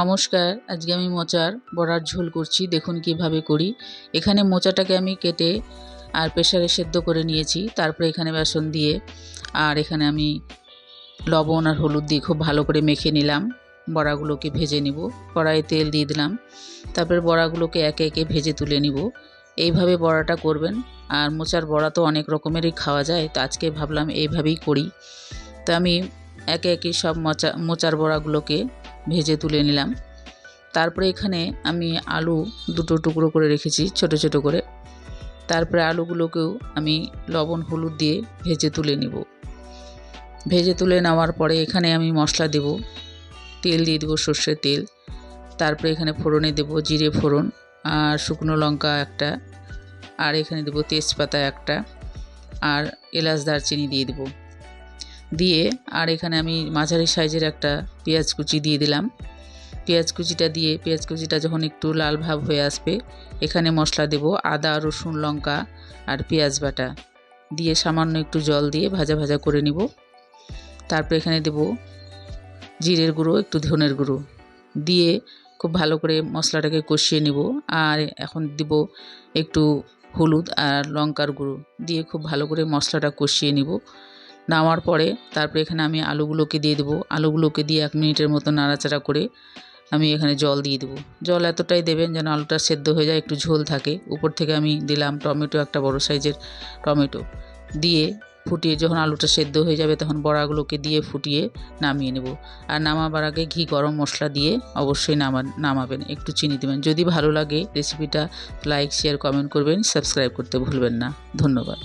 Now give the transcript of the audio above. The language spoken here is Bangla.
নমস্কার, আজকে আমি মোচার বড়ার ঝোল করছি, দেখুন কীভাবে করি। এখানে মোচাটাকে আমি কেটে আর প্রেশারে সেদ্ধ করে নিয়েছি, তারপরে এখানে বেসন দিয়ে, আর এখানে আমি লবণ আর হলুদ দিয়ে খুব ভালো করে মেখে নিলাম। বড়াগুলোকে ভেজে নিব, কড়াইয়ে তেল দিয়ে দিলাম, তারপরে বড়াগুলোকে একে একে ভেজে তুলে নিব। এইভাবে বড়াটা করবেন, আর মোচার বড়া তো অনেক রকমেরই খাওয়া যায়, তো আজকে ভাবলাম এইভাবেই করি। তো আমি একে একে সব মোচা, মোচার বড়াগুলোকে ভেজে তুলে নিলাম। তারপরে এখানে আমি আলু দুটো টুকরো করে রেখেছি, ছোট ছোট করে। তারপরে আলুগুলোকেও আমি লবণ, হলুদ দিয়ে ভেজে তুলে নিব। ভেজে তুলে নেওয়ার পরে এখানে আমি মশলা দেব। তেল দিয়ে দেবো সর্ষের তেল। তারপরে এখানে ফোড়নে দেব জিরে ফোড়ন আর শুকনো লঙ্কা একটা। আর এখানে দেবো তেজপাতা একটা। আর এলাচ দারচিনি দিয়ে দেবো। দিয়ে আর এখানে আমি মাঝারি সাইজের একটা পেঁয়াজ কুচি দিয়ে দিলাম। পেঁয়াজ কুচিটা দিয়ে, পেঁয়াজ কুচিটা যখন একটু লাল ভাব হয়ে আসবে, এখানে মশলা দেব আদা, রসুন, লঙ্কা আর পেঁয়াজ বাটা। দিয়ে সামান্য একটু জল দিয়ে ভাজা ভাজা করে নিব। তারপর এখানে দেব জিরের গুঁড়ো, একটু ধনের গুঁড়ো। দিয়ে খুব ভালো করে মশলাটাকে কষিয়ে নিব আর এখন দিব একটু হলুদ আর লঙ্কার গুঁড়ো। দিয়ে খুব ভালো করে মশলাটা কষিয়ে নিব। নামার পরে তারপরে এখানে আমি আলুগুলোকে দিয়ে দেবো। আলুগুলোকে দিয়ে এক মিনিটের মতো নাড়াচাড়া করে আমি এখানে জল দিয়ে দেবো। জল এতটাই দেবেন যেন আলুটা সেদ্ধ হয়ে যায়, একটু ঝোল থাকে। উপর থেকে আমি দিলাম টমেটো, একটা বড় সাইজের টমেটো। দিয়ে ফুটিয়ে যখন আলুটা সেদ্ধ হয়ে যাবে তখন বড়াগুলোকে দিয়ে ফুটিয়ে নামিয়ে নেব। আর নামাবার আগে ঘি, গরম মশলা দিয়ে অবশ্যই নামা, নামাবেন। একটু চিনি দেবেন। যদি ভালো লাগে রেসিপিটা লাইক, শেয়ার, কমেন্ট করবেন। সাবস্ক্রাইব করতে ভুলবেন না। ধন্যবাদ।